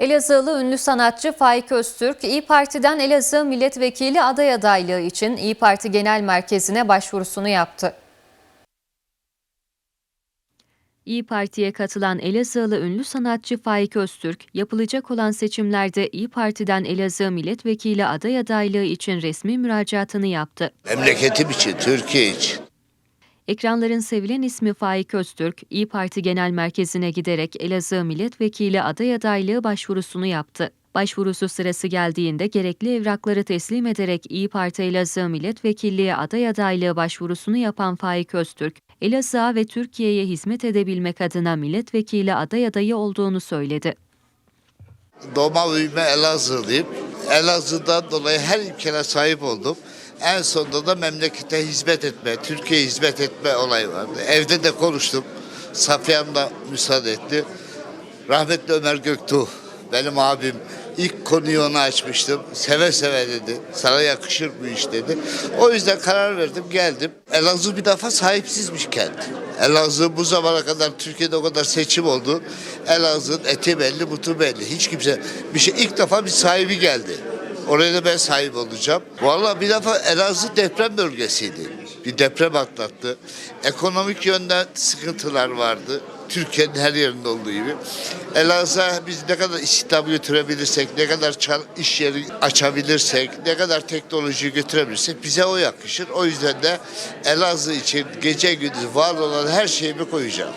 Elazığlı ünlü sanatçı Faik Öztürk, İyi Parti'den Elazığ Milletvekili aday adaylığı için İyi Parti Genel Merkezi'ne başvurusunu yaptı. İyi Parti'ye katılan Elazığlı ünlü sanatçı Faik Öztürk, yapılacak olan seçimlerde İyi Parti'den Elazığ Milletvekili aday adaylığı için resmi müracaatını yaptı. Memleketim için, Türkiye için. Ekranların sevilen ismi Faik Öztürk, İyi Parti Genel Merkezi'ne giderek Elazığ Milletvekili aday adaylığı başvurusunu yaptı. Başvurusu sırası geldiğinde gerekli evrakları teslim ederek İyi Parti Elazığ Milletvekilliği aday adaylığı başvurusunu yapan Faik Öztürk, Elazığ'a ve Türkiye'ye hizmet edebilmek adına milletvekili aday adayı olduğunu söyledi. Doğma büyüme Elazığlıyım. Elazığ'dan dolayı her imkana sahip oldum. En sonunda da memlekete hizmet etme, Türkiye'ye hizmet etme olayı vardı. Evde de konuştum. Safyan da müsaade etti. Rahmetli Ömer Göktuğ, benim abim. ilk konuyu ona açmıştım. Seve seve dedi. Sana yakışır bu iş dedi. O yüzden karar verdim, geldim. Elazığ bir defa sahipsizmiş kent. Elazığ bu zamana kadar Türkiye'de o kadar seçim oldu. Elazığ'ın eti belli, butu belli. Hiç kimse bir şey ilk defa bir sahibi geldi. Oraya da ben sahip olacağım. Vallahi bir defa Elazığ deprem bölgesiydi. Bir deprem atlattı. Ekonomik yönden sıkıntılar vardı. Türkiye'nin her yerinde olduğu gibi. Elazığ'a biz ne kadar istihdam götürebilirsek, ne kadar iş yeri açabilirsek, ne kadar teknoloji götürebilirsek bize o yakışır. O yüzden de Elazığ için gece gündüz var olan her şeyimi koyacağım.